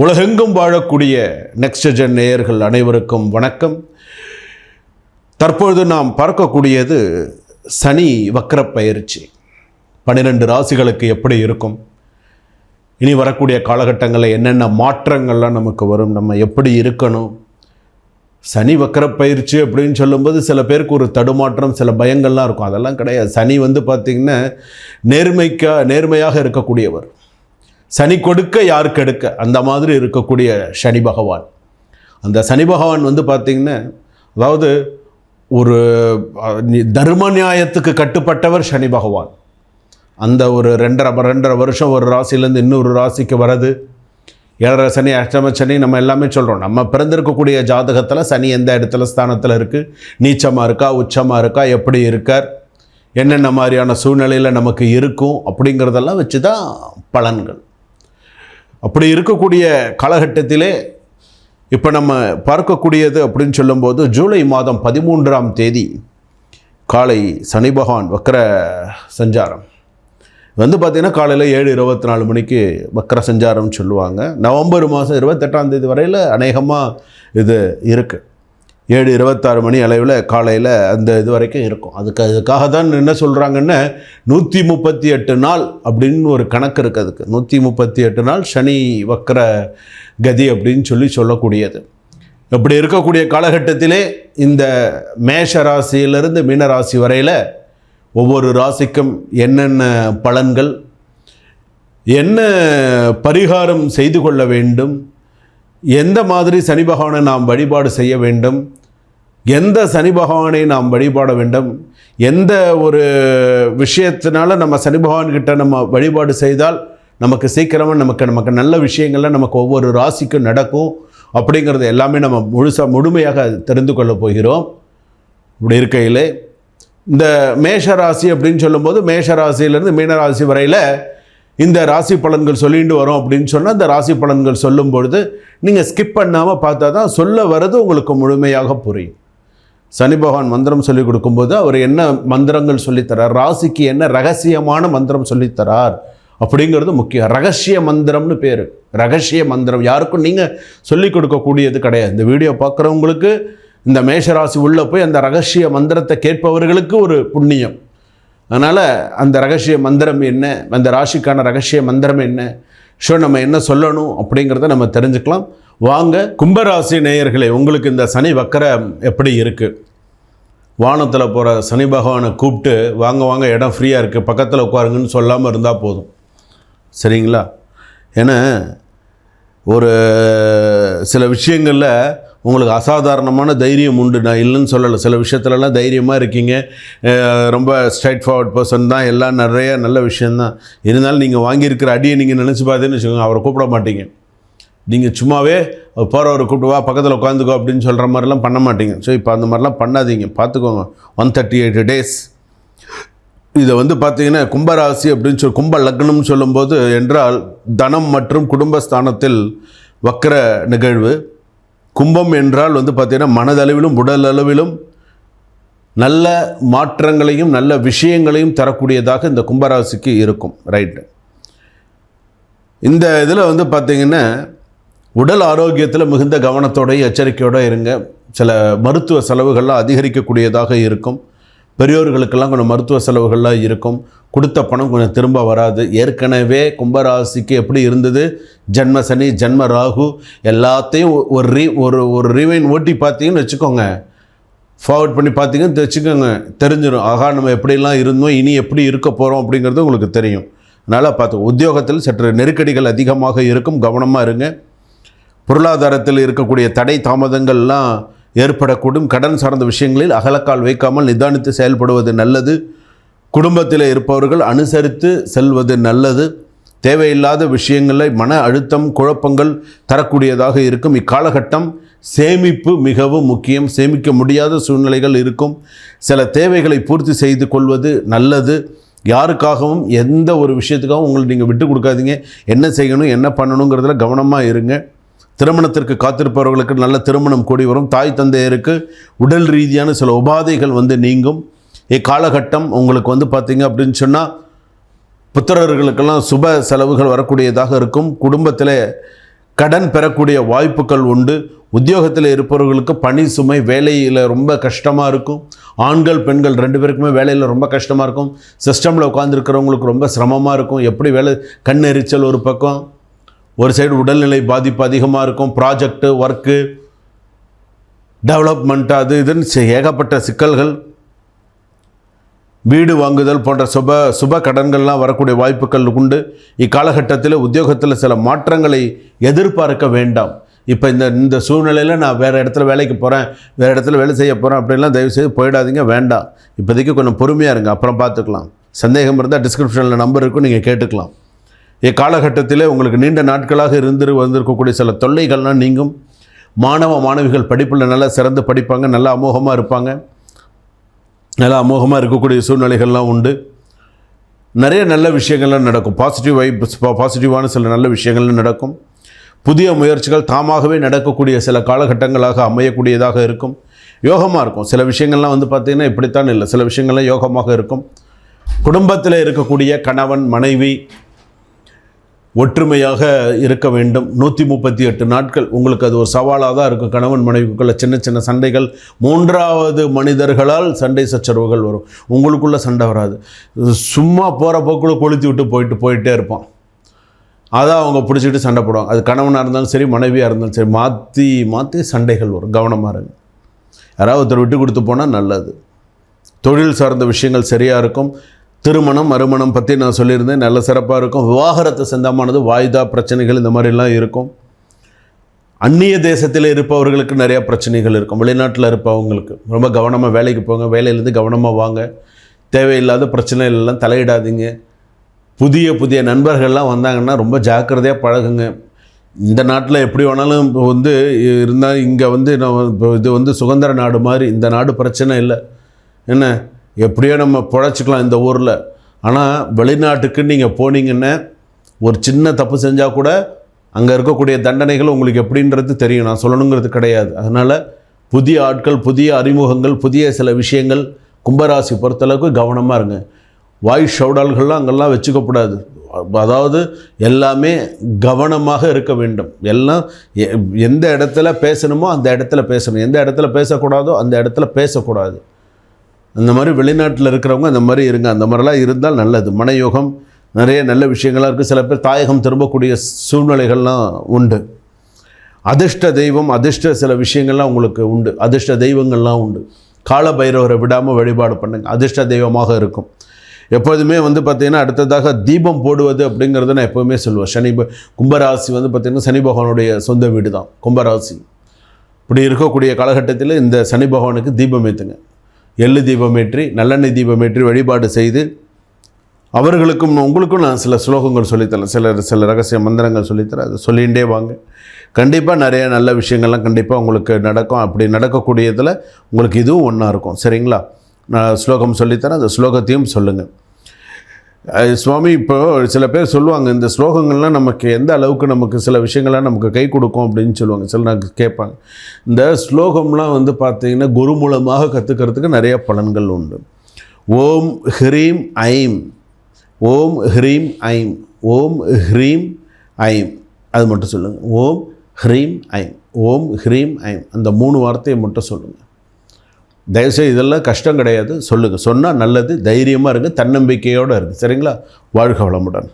உலகெங்கும் வாழக்கூடிய next gen நேயர்கள் அனைவருக்கும் வணக்கம். தற்பொழுது நாம் பார்க்கக்கூடியது சனி வக்கர பயிற்சி. பன்னிரெண்டு ராசிகளுக்கு எப்படி இருக்கும்? இனி வரக்கூடிய காலகட்டங்களில் என்னென்ன மாற்றங்கள்லாம் நமக்கு வரும்? நம்ம எப்படி இருக்கணும்? சனி வக்கர பயிற்சி அப்படின்னு சொல்லும்போது சில பேருக்கு ஒரு தடுமாற்றம் சில பயங்கள்லாம் இருக்கும். அதெல்லாம் கிடையாது. சனி வந்து பார்த்திங்கன்னா நேர்மைக்கா நேர்மையாக இருக்கக்கூடியவர். சனி கொடுக்க யார் கெடுக்க? அந்த மாதிரி இருக்கக்கூடிய சனி பகவான். அந்த சனி பகவான் வந்து பார்த்திங்கன்னா அதாவது ஒரு தர்ம நியாயத்துக்கு கட்டுப்பட்டவர் சனி பகவான். அந்த ஒரு ரெண்டரை ரெண்டரை வருஷம் ஒரு ராசிலேருந்து இன்னொரு ராசிக்கு வர்றது ஏழரை சனி அஷ்டம சனி நம்ம எல்லாமே சொல்கிறோம் நம்ம பிறந்திருக்கக்கூடிய ஜாதகத்தில் சனி எந்த இடத்துல ஸ்தானத்தில் இருக்குது நீச்சமாக இருக்கா உச்சமாக இருக்கா எப்படி இருக்கார்? என்னென்ன மாதிரியான சூழ்நிலையில் நமக்கு இருக்கும்? அப்படிங்கிறதெல்லாம் வச்சு தான் பலன்கள். அப்படி இருக்கக்கூடிய காலகட்டத்திலே இப்போ நம்ம பார்க்கக்கூடியது அப்படின்னு சொல்லும்போது ஜூலை மாதம் பதிமூன்றாம் தேதி காலை சனி பகவான் வக்கர சஞ்சாரம். வந்து பார்த்திங்கன்னா காலையில் ஏழு இருபத்தி நாலு மணிக்கு வக்கர சஞ்சாரம்னு சொல்லுவாங்க. நவம்பர் மாதம் இருபத்தெட்டாம் தேதி வரையில் அநேகமாக இது இருக்குது ஏழு இருபத்தாறு மணி அளவில் காலையில் அந்த இது வரைக்கும் இருக்கும். அதுக்கு அதுக்காக தான் என்ன சொல்கிறாங்கன்னா நூற்றி முப்பத்தி எட்டு நாள் அப்படின்னு ஒரு கணக்கு இருக்குது அதுக்கு. நூற்றி முப்பத்தி எட்டு நாள் சனி வக்கர கதி அப்படின்னு சொல்லி சொல்லக்கூடியது. இப்படி இருக்கக்கூடிய காலகட்டத்திலே இந்த மேஷ ராசியிலிருந்து மீன ராசி வரையில் ஒவ்வொரு ராசிக்கும் என்னென்ன பலன்கள் என்ன பரிகாரம் செய்து கொள்ள வேண்டும் எந்த மாதிரி சனி பகவானை நாம் வழிபாடு செய்ய வேண்டும்? எந்த சனி பகவானை நாம் வழிபாட வேண்டும்? எந்த ஒரு விஷயத்தினால நம்ம சனி பகவான்கிட்ட நம்ம வழிபாடு செய்தால் நமக்கு சீக்கிரமாக நமக்கு நமக்கு நல்ல விஷயங்கள்லாம் நமக்கு ஒவ்வொரு ராசிக்கும் நடக்கும். அப்படிங்கிறது எல்லாமே நம்ம முழுசாக முழுமையாக தெரிந்து கொள்ளப் போகிறோம். இப்படி இருக்கையில் இந்த மேஷ ராசி அப்படின்னு சொல்லும்போது மேஷ ராசியிலேருந்து மீனராசி வரையில் இந்த ராசி பலன்கள் சொல்லிட்டு வரோம் அப்படின்னு சொன்னால் இந்த ராசி பலன்கள் சொல்லும் பொழுது நீங்கள் ஸ்கிப் பண்ணாமல் பார்த்தா தான் சொல்ல வர்றது உங்களுக்கு முழுமையாக புரியும். சனி பகவான் மந்திரம் சொல்லிக் கொடுக்கும்போது அவர் என்ன மந்திரங்கள் சொல்லித்தரார் ராசிக்கு என்ன ரகசியமான மந்திரம் சொல்லித்தரார் அப்படிங்கிறது முக்கியம். ரகசிய மந்திரம்னு பேர். ரகசிய மந்திரம். யாருக்கும் நீங்கள் சொல்லிக் கொடுக்கக்கூடியது கிடையாது. இந்த வீடியோ பார்க்குறவங்களுக்கு இந்த மேஷராசி உள்ளே போய் அந்த ரகசிய மந்திரத்தை கேட்பவர்களுக்கு ஒரு புண்ணியம். அதனால் அந்த ரகசிய மந்திரம் என்ன அந்த ராசிக்கான ரகசிய மந்திரம் என்ன? ஷோ நம்ம என்ன சொல்லணும் அப்படிங்கிறத நம்ம தெரிஞ்சுக்கலாம். வாங்க கும்பராசி நேயர்களே உங்களுக்கு இந்த சனி வக்கரம் எப்படி இருக்குது வானத்தில் போகிற சனி பகவானை கூப்பிட்டு வாங்க வாங்க இடம் ஃப்ரீயாக இருக்குது பக்கத்தில் உட்காருங்கன்னு சொல்லாமல் இருந்தால் போதும். சரிங்களா? ஏன்னா ஒரு சில விஷயங்களில் உங்களுக்கு அசாதாரணமான தைரியம் உண்டு. நான் இல்லைன்னு சொல்லலை. சில விஷயத்துலலாம் தைரியமாக இருக்கீங்க. ரொம்ப ஸ்ட்ரைட் ஃபார்வர்ட் பர்சன் தான். எல்லாம் நிறைய நல்ல விஷயந்தான் இருந்தாலும் நீங்கள் வாங்கியிருக்கிற அடியை நீங்கள் நினச்சி பார்த்தேன்னு வச்சுக்கோங்க அவரை கூப்பிட மாட்டீங்க. நீங்கள் சும்மாவே போகிறவரை கூப்பிட்டு வா பக்கத்தில் உட்காந்துக்கோ அப்படின்னு சொல்கிற மாதிரிலாம் பண்ண மாட்டீங்க. ஸோ இப்போ அந்த மாதிரிலாம் பண்ணாதீங்க. பார்த்துக்கோங்க. ஒன் தேர்ட்டி எயிட் டேஸ் இதை வந்து பார்த்தீங்கன்னா கும்பராசி அப்படின்னு சொல்லி கும்ப லக்னம்னு சொல்லும்போது என்றால் தனம் மற்றும் குடும்பஸ்தானத்தில் வக்கர நிகழ்வு. கும்பம் என்றால் வந்து பார்த்திங்கன்னா மனதளவிலும் உடல் அளவிலும் நல்ல மாற்றங்களையும் நல்ல விஷயங்களையும் தரக்கூடியதாக இந்த கும்பராசிக்கு இருக்கும் ரைட்டு இந்த இதில் வந்து பார்த்திங்கன்னா உடல் ஆரோக்கியத்தில் மிகுந்த கவனத்தோடையும் எச்சரிக்கையோடு இருங்க. சில மருத்துவ செலவுகள்லாம் அதிகரிக்கக்கூடியதாக இருக்கும். பெரியோர்களுக்கெல்லாம் கொஞ்சம் மருத்துவ செலவுகள்லாம் இருக்கும். கொடுத்த பணம் கொஞ்சம் திரும்ப வராது. ஏற்கனவே கும்பராசிக்கு எப்படி இருந்தது? ஜென்ம சனி ஜன்ம ராகு எல்லாத்தையும் ஒரு ரீ ஒரு ஒரு ரீவைன் ஓட்டி பார்த்தீங்கன்னு வச்சுக்கோங்க. ஃபார்வர்ட் பண்ணி பார்த்தீங்கன்னு வச்சுக்கோங்க. தெரிஞ்சிடும் ஆகா நம்ம எப்படிலாம் இருந்தோம்? இனி எப்படி இருக்க போகிறோம் அப்படிங்கிறது உங்களுக்கு தெரியும். அதனால் பார்த்து உத்தியோகத்தில் சற்று நெருக்கடிகள் அதிகமாக இருக்கும். கவனமாக இருங்க. பொருளாதாரத்தில் இருக்கக்கூடிய தடை தாமதங்கள்லாம் ஏற்படக்கூடும். கடன் சார்ந்த விஷயங்களில் அகலக்கால் வைக்காமல் நிதானித்து செயல்படுவது நல்லது. குடும்பத்தில் இருப்பவர்கள் அனுசரித்து செல்வது நல்லது. தேவையில்லாத விஷயங்களை மன அழுத்தம் குழப்பங்கள் தரக்கூடியதாக இருக்கும். இக்காலகட்டம் சேமிப்பு மிகவும் முக்கியம். சேமிக்க முடியாத சூழ்நிலைகள் இருக்கும். சில தேவைகளை பூர்த்தி செய்து கொள்வது நல்லது. யாருக்காகவும் எந்த ஒரு விஷயத்துக்காகவும் உங்களை நீங்கள் விட்டு கொடுக்காதீங்க. என்ன செய்யணும் என்ன பண்ணணுங்கிறதுல கவனமாக இருங்க. திருமணத்திற்கு காத்திருப்பவர்களுக்கு நல்ல திருமணம் கூடி வரும். தாய் தந்தையருக்கு உடல் ரீதியான சில உபாதைகள் வந்து நீங்கும். இக்காலகட்டம் உங்களுக்கு வந்து பார்த்திங்க அப்படின்னு சொன்னால் புத்திரர்களுக்கெல்லாம் சுப செலவுகள் வரக்கூடியதாக இருக்கும். குடும்பத்தில் கடன் பெறக்கூடிய வாய்ப்புகள் உண்டு. உத்தியோகத்தில் இருப்பவர்களுக்கு பணி சுமை வேலையில் ரொம்ப கஷ்டமாக இருக்கும். ஆண்கள் பெண்கள் ரெண்டு பேருக்குமே வேலையில் ரொம்ப கஷ்டமாக இருக்கும். சிஸ்டமில் உட்காந்துருக்கிறவங்களுக்கு ரொம்ப சிரமமாக இருக்கும். எப்படி வேலை கண் எரிச்சல் ஒரு பக்கம். ஒரு சைடு உடல்நிலை பாதிப்பு அதிகமாக இருக்கும் ப்ராஜெக்ட்டு ஒர்க்கு டெவலப்மெண்ட் அது இதுன்னு ஏகப்பட்ட சிக்கல்கள். வீடு வாங்குதல் போன்ற சுப சுப கடன்கள்லாம் வரக்கூடிய வாய்ப்புகள் உண்டு. இக்காலகட்டத்தில் உத்தியோகத்தில் சில மாற்றங்களை எதிர்பார்க்க வேண்டாம். இப்போ இந்த இந்த சூழ்நிலையில் நான் வேறு இடத்துல வேலைக்கு போகிறேன் வேறு இடத்துல வேலை செய்ய போகிறேன் அப்படின்லாம் தயவுசெய்து போயிடாதீங்க வேண்டாம். இப்போதைக்கு கொஞ்சம் பொறுமையாக இருங்க அப்புறம் பார்த்துக்கலாம். சந்தேகம் இருந்தால் டிஸ்கிரிப்ஷனில் நம்பர் இருக்கும் நீங்கள் கேட்டுக்கலாம். இக்காலகட்டத்தில் உங்களுக்கு நீண்ட நாட்களாக இருந்து வந்திருக்கக்கூடிய சில தொல்லைகள்லாம் நீங்கும். மாணவ மாணவிகள் படிப்பில் நல்லா சிறந்து படிப்பாங்க நல்லா அமோகமாக இருப்பாங்க. நல்லா அமோகமாக இருக்கக்கூடிய சூழ்நிலைகள்லாம் உண்டு. நிறைய நல்ல விஷயங்கள்லாம் நடக்கும். பாசிட்டிவ் வைப்ஸ் பாசிட்டிவான சில நல்ல விஷயங்கள்லாம் நடக்கும். புதிய முயற்சிகள் தாமாகவே நடக்கக்கூடிய சில காலகட்டங்களாக அமையக்கூடியதாக இருக்கும். யோகமாக இருக்கும். சில விஷயங்கள்லாம் வந்து பார்த்திங்கன்னா இப்படித்தான் இல்லை. சில விஷயங்கள்லாம் யோகமாக இருக்கும். குடும்பத்தில் இருக்கக்கூடிய கணவன் மனைவி ஒற்றுமையாக இருக்க வேண்டும். நூற்றி முப்பத்தி எட்டு நாட்கள். உங்களுக்கு அது ஒரு சவாலாக தான் இருக்கும். கணவன் மனைவிக்குள்ள சின்ன சின்ன சண்டைகள் மூன்றாவது மனிதர்களால் சண்டை சச்சரவுகள் வரும். உங்களுக்குள்ளே சண்டை வராது. சும்மா போகிற போக்குள்ள கொளுத்தி விட்டு போயிட்டு போயிட்டே இருப்பான் அதான் அவங்க பிடிச்சிட்டு சண்டை போடுவாங்க. அது கணவனாக இருந்தாலும் சரி மனைவியாக இருந்தாலும் சரி மாற்றி மாற்றி சண்டைகள் வரும். கவனமாக இருங்க. யாராவது ஒருத்தர் விட்டு கொடுத்து போனால் நல்லது. தொழில் சார்ந்த விஷயங்கள் சரியாக இருக்கும். திருமணம் மறுமணம் பற்றி நான் சொல்லியிருந்தேன். நல்ல சிறப்பாக இருக்கும். விவாகரத்து சந்தமானது வாய்தா பிரச்சனைகள் இந்த மாதிரிலாம் இருக்கும். அந்நிய தேசத்தில் இருப்பவர்களுக்கு நிறையா பிரச்சனைகள் இருக்கும். வெளிநாட்டில் இருப்பவங்களுக்கு. ரொம்ப கவனமாக வேலைக்கு போங்க. வேலையிலேருந்து கவனமாக வாங்க. தேவையில்லாத பிரச்சனைகள்லாம் தலையிடாதீங்க. புதிய புதிய நண்பர்கள்லாம் வந்தாங்கன்னா ரொம்ப ஜாக்கிரதையாக பழகுங்க. இந்த நாட்டில் எப்படி வேணாலும் இப்போ வந்து இருந்தால் இங்கே வந்து நான் இப்போ இது வந்து சுதந்திர நாடு மாதிரி. இந்த நாடு பிரச்சனை இல்லை. என்ன? எப்படியோ நம்ம பொழைச்சிக்கலாம் இந்த ஊரில். ஆனால் வெளிநாட்டுக்கு நீங்கள் போனீங்கன்னா ஒரு சின்ன தப்பு செஞ்சால் கூட அங்கே இருக்கக்கூடிய தண்டனைகள் உங்களுக்கு எப்படின்றது தெரியும். நான் சொல்லணுங்கிறது கிடையாது. அதனால் புதிய ஆட்கள் புதிய அறிமுகங்கள் புதிய சில விஷயங்கள் கும்பராசி பொறுத்தளவுக்கு கவனமாக இருங்க. வாய் ஷவுடால்கள்லாம் அங்கெல்லாம் வச்சுக்கக்கூடாது. அதாவது எல்லாமே கவனமாக இருக்க வேண்டும். எல்லாம் எந்த இடத்துல பேசணுமோ அந்த இடத்துல பேசணும். எந்த இடத்துல பேசக்கூடாதோ அந்த இடத்துல பேசக்கூடாது. அந்த மாதிரி வெளிநாட்டில் இருக்கிறவங்க அந்த மாதிரி இருங்க அந்த மாதிரிலாம் இருந்தால் நல்லது. மனயோகம் நிறைய நல்ல விஷயங்களாக இருக்குது சில பேர் தாயகம் திரும்பக்கூடிய சூழ்நிலைகள்லாம் உண்டு. அதிர்ஷ்ட தெய்வம் அதிர்ஷ்ட சில விஷயங்கள்லாம் உங்களுக்கு உண்டு. அதிர்ஷ்ட தெய்வங்கள்லாம் உண்டு. கால பைரவரை விடாமல் வழிபாடு பண்ணுங்கள் அதிர்ஷ்ட தெய்வமாக இருக்கும். எப்போதுமே வந்து பார்த்திங்கன்னா அடுத்ததாக தீபம் போடுவது அப்படிங்கிறத நான் எப்போவுமே சொல்லுவேன். சனி கும்பராசி வந்து பார்த்திங்கன்னா சனி பகவானுடைய சொந்த வீடு தான் கும்பராசி. இப்படி இருக்கக்கூடிய காலகட்டத்தில் இந்த சனி பகவானுக்கு தீபம் ஏற்றுங்க எள்ளு தீபமேற்றி நல்லெண்ணெய் தீபமேற்றி வழிபாடு செய்து அவர்களுக்கும் உங்களுக்கும் நான் சில ஸ்லோகங்கள் சொல்லித்தரேன். சில சில ரகசிய மந்திரங்கள் சொல்லித்தரேன். அதை சொல்லிகிட்டே வாங்க. கண்டிப்பாக நிறைய நல்ல விஷயங்கள்லாம் கண்டிப்பாக உங்களுக்கு நடக்கும். அப்படி நடக்கக்கூடியதில் உங்களுக்கு இதுவும் ஒன்றா இருக்கும். சரிங்களா? நான் ஸ்லோகம் சொல்லித்தரேன். அந்த ஸ்லோகத்தையும் சொல்லுங்கள் சுவாமி இப்போ சில பேர் சொல்லுவாங்க இந்த ஸ்லோகங்கள்லாம் நமக்கு எந்த அளவுக்கு நமக்கு சில விஷயங்கள்லாம் நமக்கு கை கொடுக்கும் அப்படின்னு சொல்லுவாங்க. சில நான் கேட்பாங்க. இந்த ஸ்லோகம்லாம் வந்து பார்த்தீங்கன்னா குரு மூலமாக கற்றுக்கிறதுக்கு நிறைய பலன்கள் உண்டு. ஓம் ஹ்ரீம் ஐம். ஓம் ஹ்ரீம் ஐம். ஓம் ஹ்ரீம் ஐம். அது மட்டும் சொல்லுங்கள் ஓம் ஹ்ரீம் ஐம். ஓம் ஹ்ரீம் ஐம். அந்த மூணு வார்த்தையை மட்டும் சொல்லுங்கள் தயவுசெய்து இதெல்லாம் கஷ்டம் கிடையாது. சொல்லுங்கள் சொன்னால் நல்லது தைரியமாக இருங்க தன்னம்பிக்கையோடு இருக்குது சரிங்களா? வாழ்க வளமுடன்.